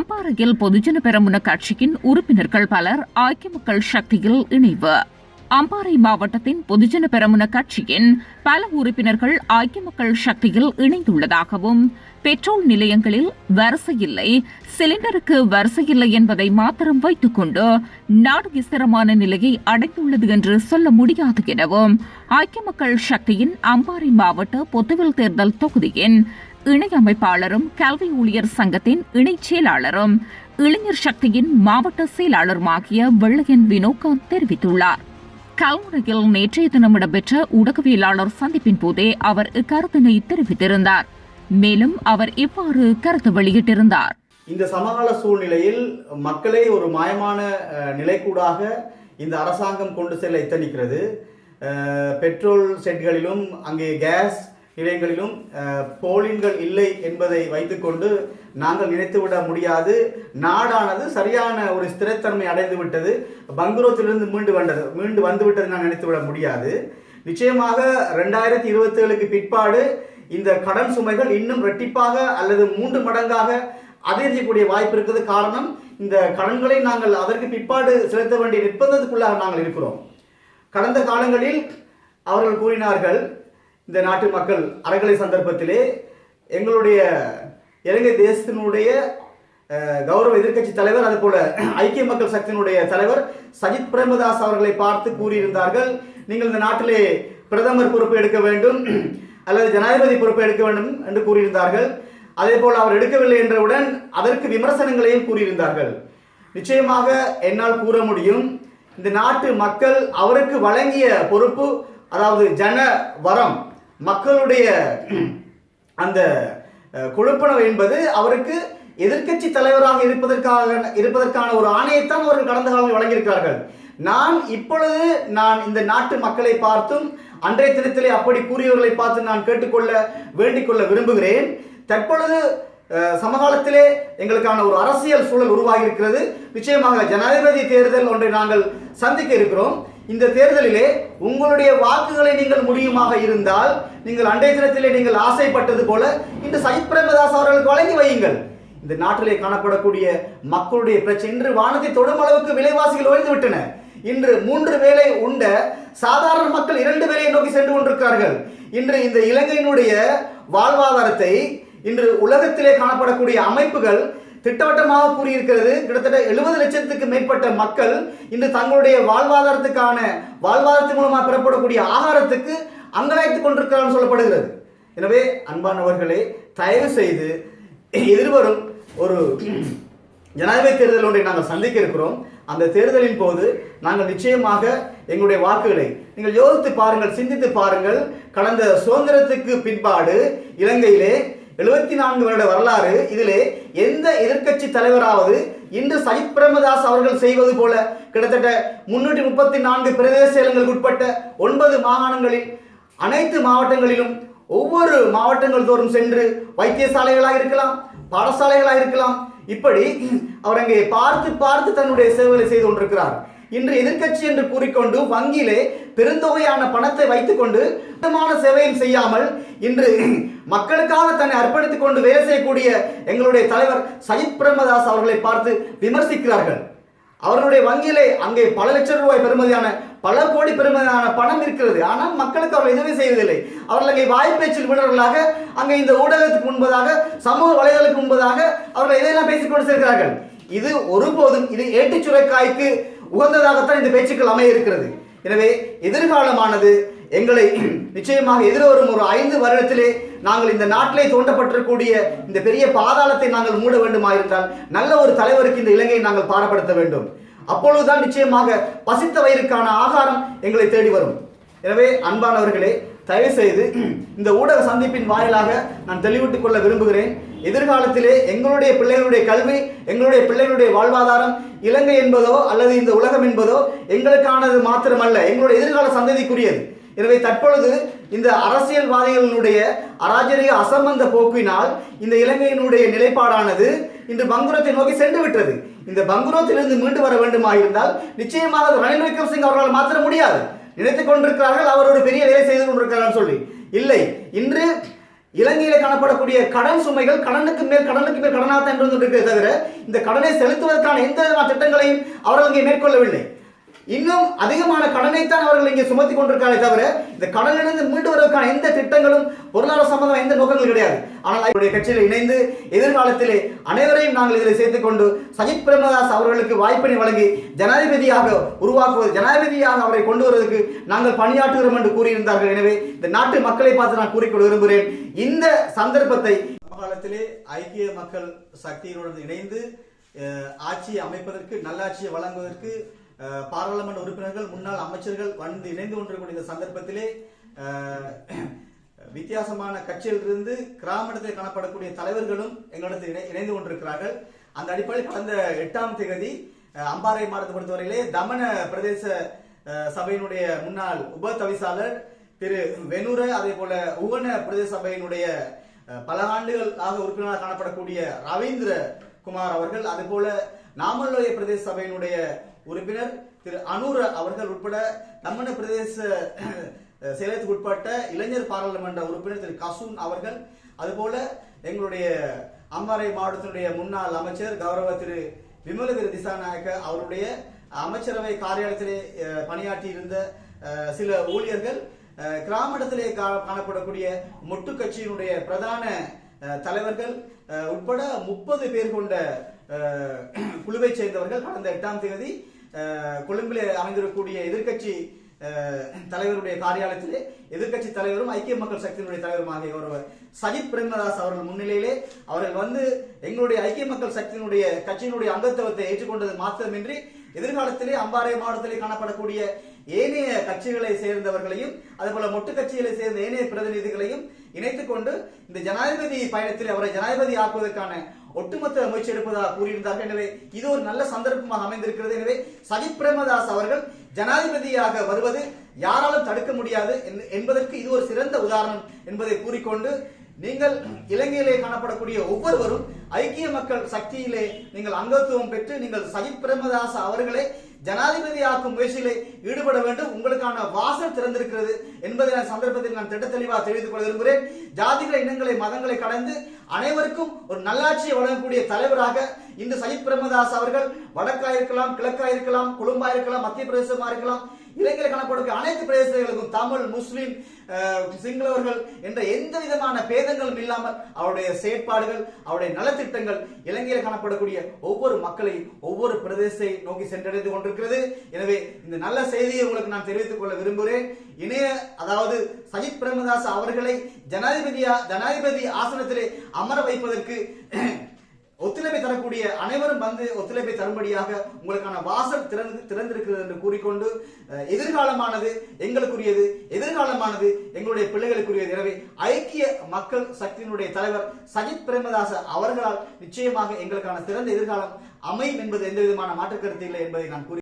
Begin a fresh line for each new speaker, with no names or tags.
அம்பாறையில் பொதுஜன பெரமுன கட்சியின் உறுப்பினர்கள் பலர் ஐக்கிய மக்கள் சக்தியில் இணைவு. அம்பாறை மாவட்டத்தின் பொதுஜன பெரமுன கட்சியின் பல உறுப்பினர்கள் ஐக்கிய மக்கள் சக்தியில் இணைந்துள்ளதாகவும் பெட்ரோல் நிலையங்களில் வரிசை இல்லை சிலிண்டருக்கு வரிசை இல்லை என்பதை மாத்திரம் வைத்துக் கொண்டு நாடு விஸ்திரமான நிலையை அடைந்துள்ளது என்று சொல்ல முடியாது எனவும் ஐக்கிய மக்கள் சக்தியின் அம்பாறை மாவட்ட பொத்துவில் தேர்தல் தொகுதியின் இணை அமைப்பாளரும் கல்வி ஊழியர் சங்கத்தின் இணைச் செயலாளரும் இளைஞர் சக்தியின் மாவட்ட செயலாளருமாகிய வெள்ளையன் வினோகாந்த் தெரிவித்துள்ளார். கல்முனையில் நேற்றைய தினம் இடம்பெற்ற ஊடகவியலாளர் சந்திப்பின் போதே அவர் இக்கருத்தினை தெரிவித்திருந்தார். மேலும் அவர் இவ்வாறு கருத்து வெளியிட்டிருந்தார்.
இந்த சமகால சூழ்நிலையில் மக்களை ஒரு மாயமான நிலைக்கூடாக இந்த அரசாங்கம் கொண்டு செல்ல எத்தனிக்கிறது. பெட்ரோல் செட்களிலும் அங்கே கேஸ் நிலையங்களிலும் போலின்கள் இல்லை என்பதை வைத்துக்கொண்டு நாங்கள் நினைத்துவிட முடியாது. நாடானது சரியான ஒரு ஸ்திரத்தன்மை அடைந்து விட்டது. பங்குரோத்திலிருந்து மீண்டு வந்தது மீண்டு வந்துவிட்டது நான் நினைத்துவிட முடியாது. நிச்சயமாக ரெண்டாயிரத்தி இருபத்தேழுக்கு பிற்பாடு இந்த கடன் சுமைகள் இன்னும் ரெட்டிப்பாக அல்லது மூன்று மடங்காக அதிகரிக்கக்கூடிய வாய்ப்பு இருக்குது. காரணம் இந்த கடன்களை நாங்கள் அதற்கு பிற்பாடு செலுத்த வேண்டிய நிர்பந்தத்துக்குள்ளாக நாங்கள் இருக்கிறோம். கடந்த காலங்களில் அவர்கள் கூறினார்கள் இந்த நாட்டு மக்கள் அறக்கலை சந்தர்ப்பத்திலே எங்களுடைய இலங்கை தேசத்தினுடைய கௌரவ எதிர்க்கட்சி தலைவர் அதுபோல ஐக்கிய மக்கள் சக்தியினுடைய தலைவர் சஜித் பிரேமதாஸ் அவர்களை பார்த்து கூறியிருந்தார்கள் நீங்கள் இந்த நாட்டிலே பிரதமர் பொறுப்பு எடுக்க வேண்டும் அல்லது ஜனாதிபதி பொறுப்பு எடுக்க வேண்டும் என்று கூறியிருந்தார்கள். அதே போல் அவர் எடுக்கவில்லை என்றவுடன் அதற்கு விமர்சனங்களையும் கூறியிருந்தார்கள். நிச்சயமாக என்னால் கூற முடியும். இந்த நாட்டு மக்கள் அவருக்கு வழங்கிய பொறுப்பு அதாவது ஜன வரம் மக்களுடைய அந்த அஹ், என்பது அவருக்கு எதிர்க்கட்சி தலைவராக இருப்பதற்காக இருப்பதற்கான ஒரு ஆணையத்தான் அவர்கள் கடந்த காலங்களில் வழங்கியிருக்கிறார்கள். நான் இப்பொழுது நான் இந்த நாட்டு மக்களை பார்த்தும் அன்றைய தினத்திலே அப்படி கூறியவர்களை பார்த்து நான் கேட்டுக்கொள்ள வேண்டிக் கொள்ள விரும்புகிறேன். தற்பொழுது சமகாலத்திலே எங்களுக்கான ஒரு அரசியல் சூழல் உருவாகி இருக்கிறது நிச்சயமாக ஜனாதிபதி தேர்தல் ஒன்றை நாங்கள் சந்திக்க இருக்கிறோம். இந்த தேர்தலிலே உங்களுடைய வாக்குகளை நீங்கள் முடியுமாக இருந்தால் நீங்கள் அண்டை தினத்திலே நீங்கள் ஆசைப்பட்டது போல இன்று சஜித் பிரேமதாஸ் அவர்களுக்கு வழங்கி வையுங்கள். இந்த நாட்டிலே காணப்படக்கூடிய மக்களுடைய பிரச்சனை இன்று வானத்தை தொடும் அளவுக்கு விலைவாசிகள் உயர்ந்து விட்டன இன்று மூன்று வேளை உண்ட சாதாரண மக்கள் இரண்டு வேலையை நோக்கி சென்று கொண்டிருக்கிறார்கள். இன்று இந்த இலங்கையினுடைய வாழ்வாதாரத்தை இன்று உலகத்திலே காணப்படக்கூடிய அமைப்புகள் திட்டவட்டமாக கூறியிருக்கிறது. கிட்டத்தட்ட எழுபது லட்சத்துக்கு மேற்பட்ட மக்கள் இன்று தங்களுடைய வாழ்வாதாரத்துக்கான வாழ்வாதாரத்தின் மூலமாக பெறப்படக்கூடிய ஆகாரத்துக்கு அங்கலாய்த்து கொண்டிருக்கிறார்கள் சொல்லப்படுகிறது. எனவே அன்பானவர்களே தயவு செய்து எதிர்வரும் ஒரு ஜனாதிபதி தேர்தல் ஒன்றை நாங்கள் சந்திக்க இருக்கிறோம். அந்த தேர்தலின் போது நாங்கள் நிச்சயமாக எங்களுடைய வாக்குகளை நீங்கள் யோசித்து பாருங்கள் சிந்தித்து பாருங்கள். கடந்த சுதந்திரத்துக்கு பின்பாடு இலங்கையிலே எழுபத்தி நான்கு வருட வரலாறு இதிலே எந்த எதிர்க்கட்சி தலைவராவது இன்று சஜித் பிரேமதாஸ் அவர்கள் செய்வது போல கிட்டத்தட்ட முன்னூற்றி முப்பத்தி நான்கு பிரதேச செயலங்களுக்கு உட்பட்ட ஒன்பது மாகாணங்களில் அனைத்து மாவட்டங்களிலும் ஒவ்வொரு மாவட்டங்கள் தோறும் சென்று வைத்தியசாலைகளாக இருக்கலாம் பாடசாலைகளாக இருக்கலாம். இப்படி அவர் அங்கே பார்த்து பார்த்து தன்னுடைய சேவைகளை செய்து கொண்டிருக்கிறார். இன்று எதிர்க்கட்சி என்று கூறிக்கொண்டு வங்கியிலே பெருந்தொகையான பணத்தை வைத்துக்கொண்டு விதமான சேவையும் செய்யாமல் இன்று மக்களுக்காக தன்னை அர்ப்பணித்துக் கொண்டு வேலை செய்யக்கூடிய எங்களுடைய தலைவர் சஜித் பிரேமதாஸ் அவர்களை பார்த்து விமர்சிக்கிறார்கள். அவர்களுடைய வங்கியிலே அங்கே பல லட்சம் ரூபாய் பெறுமதியான பல கோடி பெருமதியான பணம் இருக்கிறது. ஆனால் மக்களுக்கு அவர்கள் எதுவுமே செய்வதில்லை. அவர்கள் அங்கே வாய்ப்பேச்சில் விடுறவர்களாக அங்கே இந்த ஊடகத்துக்கு முன்பதாக சமூக வலைதளத்துக்கு முன்பதாக அவர்கள் எதையெல்லாம் பேசிக்கொண்டு சேர்க்கிறார்கள் இது ஒருபோதும் இது ஏட்டுச் சுரைக்காய்க்கு உகந்ததாகத்தான் இந்த பேச்சுக்கள் அமைய இருக்கிறது. எனவே எதிர்காலமானது எங்களை நிச்சயமாக எதிர்வரும் ஒரு ஐந்து வருடத்திலே நாங்கள் இந்த நாட்டிலே தோண்டப்பட்டிருக்கக்கூடிய இந்த பெரிய பாதாளத்தை நாங்கள் மூட வேண்டுமாயிருந்தால் நல்ல ஒரு தலைவருக்கு இந்த இலங்கையை நாங்கள் பாரப்படுத்த வேண்டும். அப்பொழுதுதான் நிச்சயமாக பசித்த வயிறுக்கான ஆகாரம் எங்களை தேடி வரும். எனவே அன்பானவர்களே தயவுசெய்து இந்த ஊடக சந்திப்பின் வாயிலாக நான் தெளிவிட்டுக் கொள்ள விரும்புகிறேன். எதிர்காலத்திலே எங்களுடைய பிள்ளைகளுடைய கல்வி எங்களுடைய பிள்ளைகளுடைய வாழ்வாதாரம் இலங்கை என்பதோ அல்லது இந்த உலகம் என்பதோ எங்களுக்கானது மாத்திரமல்ல எங்களுடைய எதிர்கால சந்ததிக்குரியது. எனவே தற்பொழுது இந்த அரசியல்வாதிகளினுடைய அராஜரிக அசம்பந்த போக்கினால் இந்த இலங்கையினுடைய நிலைப்பாடானது இன்று பங்குரத்தை நோக்கி சென்று விட்டது. இந்த பங்குரத்திலிருந்து மீண்டு வர வேண்டுமாயிருந்தால் நிச்சயமாக ரணில் ரணில் விக்ரமசிங்க அவர்களால் மாற்ற முடியாது. நினைத்துக் கொண்டிருக்கிறார்கள் அவர் ஒரு பெரிய வேலை செய்து கொண்டிருக்கிறார் சொல்லி. இல்லை இன்று இலங்கையில காணப்படக்கூடிய கடன் சுமைகள் கடனுக்கு மேல் கடனுக்கு மேல் கடனாக என்று இருக்கிறதே தவிர இந்த கடனை செலுத்துவதற்கான எந்த விதமான திட்டங்களையும் அவர்கள் இங்கே மேற்கொள்ளவில்லை. இன்னும் அதிகமான கடனைத்தான் அவர்கள் இங்கே சுமத்தி கொண்டிருக்காரே தவிர இந்த கடனிலிருந்து மீண்டு வருவதற்கான எந்த திட்டங்களும் பொருளாதார சம்பந்தம் எந்த நோக்கங்கள் கிடையாது. ஆனால் அவருடைய கட்சியில் இணைந்து எதிர்காலத்திலே அனைவரையும் நாங்கள் இதில் சேர்த்து கொண்டு சஜித் பிரேமதாஸ் அவர்களுக்கு வாய்ப்பினை வழங்கி ஜனாதிபதியாக உருவாக்குவது ஜனாதிபதியாக அவரை கொண்டு வருவதற்கு நாங்கள் பணியாற்றுகிறோம் என்று கூறியிருந்தார்கள். எனவே இந்த நாட்டு மக்களை பார்த்து நான் கூறிக்கொள்ள விரும்புகிறேன். இந்த சந்தர்ப்பத்தை காலத்திலே ஐக்கிய மக்கள் சக்தியினுடன் இணைந்து ஆட்சியை அமைப்பதற்கு நல்லாட்சியை வழங்குவதற்கு பாராளுமன்ற உறுப்பினர்கள் முன்னாள் அமைச்சர்கள் வந்து இணைந்து கொண்டிருக்கூடிய இந்த சந்தர்ப்பத்திலே வித்தியாசமான கட்சியிலிருந்து கிராமத்தில் காணப்படக்கூடிய தலைவர்களும் எங்களிடத்தில் இணை- இணைந்து கொண்டிருக்கிறார்கள். அந்த அடிப்படையில் கடந்த எட்டாம் தேதி அம்பாறை மாவட்டத்தை பொறுத்தவரையிலே தமன பிரதேச சபையினுடைய முன்னாள் உப தவிசாளர் திரு வெனுர அதே போல உவன பிரதேச சபையினுடைய பல ஆண்டுகளாக உறுப்பினராக காணப்படக்கூடிய ரவீந்திர குமார் அவர்கள் அதே போல நாமல்லோய பிரதேச சபையினுடைய உறுப்பினர் திரு அனூர அவர்கள் உட்பட தம்மன பிரதேச அஹ், செயலகத்துக்கு உட்பட்ட இளைஞர் பாராளுமன்ற உறுப்பினர் திரு கசூன் அவர்கள் அதுபோல எங்களுடைய அம்பாறை மாவட்டத்தினுடைய முன்னாள் அமைச்சர் கௌரவ திரு விமலகிரி திசாநாயக்க அவருடைய அமைச்சரவை காரியாலயத்திலே பணியாற்றி இருந்த சில ஊழியர்கள் கிராமத்திலே காணப்படக்கூடிய மொட்டு கட்சியினுடைய பிரதான தலைவர்கள் உட்பட முப்பது பேர் கொண்ட குழுவை குழுவைச் சேர்ந்தவர்கள் கடந்த எட்டாம் தேதி கொழும்பில் அமைந்திருக்கக்கூடிய எதிர்க்கட்சி தலைவருடைய காரியாலயத்திலே எதிர்க்கட்சி தலைவரும் ஐக்கிய மக்கள் சக்தியினுடைய தலைவருமாகிய ஒருவர் சஜித் பிரேமதாஸ் அவர்கள் முன்னிலையிலே அவர்கள் வந்து எங்களுடைய ஐக்கிய மக்கள் சக்தியினுடைய கட்சியினுடைய அங்கத்துவத்தை ஏற்றுக்கொண்டது மாத்திரமின்றி எதிர்காலத்திலே அம்பாறை மாவட்டத்திலே காணப்படக்கூடிய ஏனைய கட்சிகளை சேர்ந்தவர்களையும் அதுபோல மொட்டு கட்சிகளை சேர்ந்த ஏனைய பிரதிநிதிகளையும் இணைத்துக் கொண்டு இந்த ஜனாதிபதி பயணத்தில் அவரை ஜனாதிபதி ஆக்குவதற்கான ஒட்டுமொத்த முயற்சி எடுப்பதாக கூறியிருந்தார்கள். எனவே இது ஒரு நல்ல சந்தர்ப்பமாக அமைந்திருக்கிறது. எனவே சஜித் பிரேமதாஸ் அவர்கள் ஜனாதிபதியாக வருவது யாராலும் தடுக்க முடியாது என்பதற்கு இது ஒரு சிறந்த உதாரணம் என்பதை கூறிக்கொண்டு நீங்கள் இலங்கையிலே காணப்படக்கூடிய ஒவ்வொருவரும் ஐக்கிய மக்கள் சக்தியிலே நீங்கள் அங்கத்துவம் பெற்று நீங்கள் சஜித் பிரேமதாஸ் அவர்களை ஜனாதிபதியாக்கும் முயற்சியிலே ஈடுபட வேண்டும். உங்களுக்கான வாசல் திறந்திருக்கிறது என்பதை நான் சந்தர்ப்பத்தில் நான் திட்ட தெளிவாக தெரிவித்துக் கொள்ள விரும்புகிறேன். ஜாதிகளை இனங்களை மதங்களை கடந்து அனைவருக்கும் ஒரு நல்லாட்சியை வழங்கக்கூடிய தலைவராக இந்த சஜித் பிரேமதாஸ் அவர்கள் வடக்கா இருக்கலாம் கிழக்கா இருக்கலாம் கொழும்பா இருக்கலாம் மத்திய பிரதேசமா இருக்கலாம் இலங்கையில் காணப்படக்கூடிய அனைத்து பிரதேசங்களுக்கும் தமிழ் முஸ்லிம் சிங்களவர்கள் என்ற எந்த விதமான பேதங்களும் இல்லாமல் அவருடைய செயற்பாடுகள் அவருடைய நலத்திட்டங்கள் இலங்கையில் காணப்படக்கூடிய ஒவ்வொரு மக்களையும் ஒவ்வொரு பிரதேசத்தை நோக்கி சென்றடைந்து கொண்டிருக்கிறது. எனவே இந்த நல்ல செய்தியை உங்களுக்கு நான் தெரிவித்துக் கொள்ள விரும்புகிறேன். இணைய அதாவது சஜித் பிரேமதாஸ் அவர்களை ஜனாதிபதியா ஜனாதிபதி ஆசனத்திலே அமர வைப்பதற்கு ஒத்துழைப்பை தரக்கூடிய அனைவரும் வந்து ஒத்துழைப்பை தரும்படியாக உங்களுக்கான வாசல் திறந்து திறந்திருக்கிறது என்று கூறிக்கொண்டு எதிர்காலமானது எங்களுக்குரியது எதிர்காலமானது எங்களுடைய பிள்ளைகளுக்குரியது. எனவே ஐக்கிய மக்கள் சக்தியினுடைய தலைவர் சஜித் பிரேமதாச அவர்களால் நிச்சயமாக எங்களுக்கான சிறந்த எதிர்காலம் அமையும் என்பது எந்த விதமான மாற்று கருத்து இல்லை என்பதை நான் கூறி